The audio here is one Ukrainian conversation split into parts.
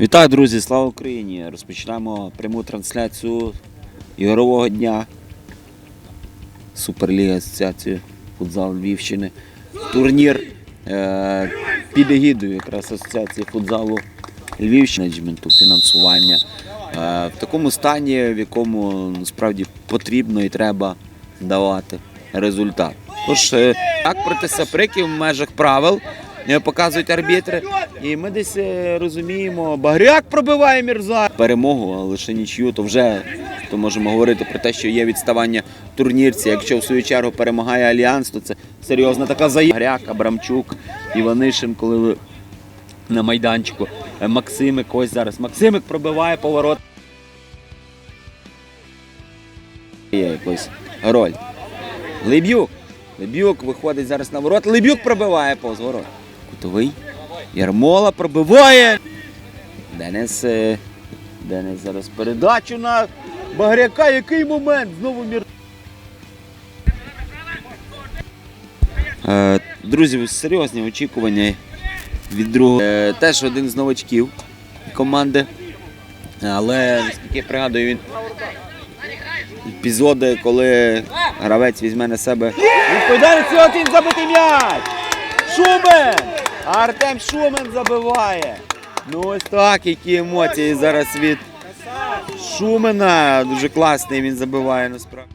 Вітаю, друзі! Слава Україні! Розпочинаємо пряму трансляцію ігрового дня Суперліги Асоціації футзал Львівщини. Турнір е, під егідою якраз Асоціації футзалу Львівщини, менеджменту, фінансування. Е, в такому стані, в якому насправді потрібно і треба давати результат. Тож, е, як проти саприків в межах правил показують арбітри. І ми десь е, розуміємо, Багряк пробиває Мірза. Перемогу, а лише нічию, то вже то можемо говорити про те, що є відставання в турнірці. Якщо в свою чергу перемагає Альянс, то це серйозна така заявка. Багряк, Абрамчук, Іванишин, коли ви на майданчику. Е, Максимик ось зараз. Максимик пробиває поворот. Є якось роль. Лебюк. Лебюк виходить зараз на ворот. Лебюк пробиває повз ворот. Кутовий. Ярмола пробиває. Денис. е, Денис зараз передачу на Багряка. Який момент? Знову мір. Е, Друзі, серйозні очікування від другого. Е, Теж один з новачків команди. Але наскільки я пригадую, він епізоди, коли гравець візьме на себе відповідальність, і от він забитий м'яч! Шумен! Артем Шумен забиває. Ну ось так, які емоції зараз від Шумена. Дуже класний він забиває насправді.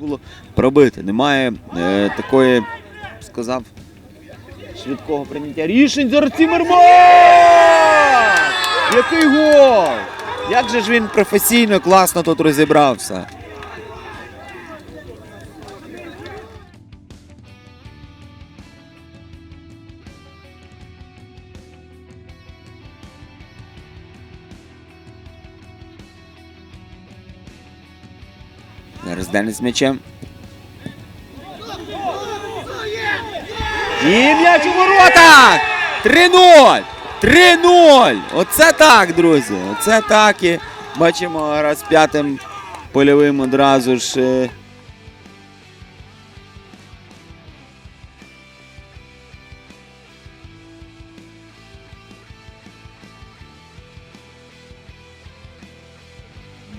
Було пробити. Немає е, такої, сказав, швидкого прийняття рішень. Зараз Цімерман! Який гол! Як же ж він професійно, класно тут розібрався. Зараз Денис м'ячем. І м'яч у воротах! 3-0! 3-0! Оце так, друзі! Оце так і бачимо раз п'ятим польовим одразу ж. е,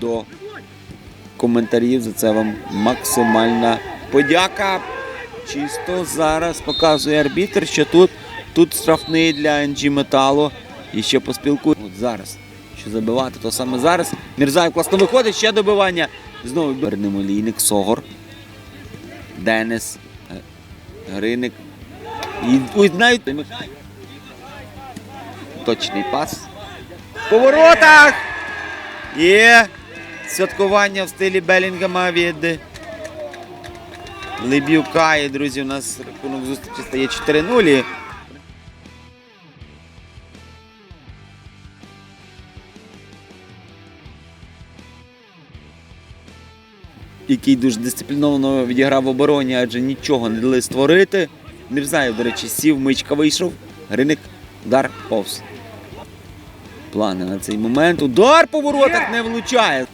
До коментарів за це вам максимальна подяка. Чисто зараз показує арбітр, що тут, тут штрафний для NG Металу. І ще поспілкує. От зараз. Що забивати, то саме зараз. Мірзаєв класно виходить, ще добивання. Знову Бернемо Лійник, Согор. Денис. е, Гриник. І ой, навіть точний пас. По воротах! Є святкування в стилі Белінгема від Лебюка. І, друзі, у нас рахунок зустрічі стає 4-0. Який дуже дисципліновано відіграв в обороні, адже нічого не дали створити. Мірзаєв, до речі, сів, мичка вийшов. Гриник, удар повз. Плани на цей момент. Удар по воротах не влучає.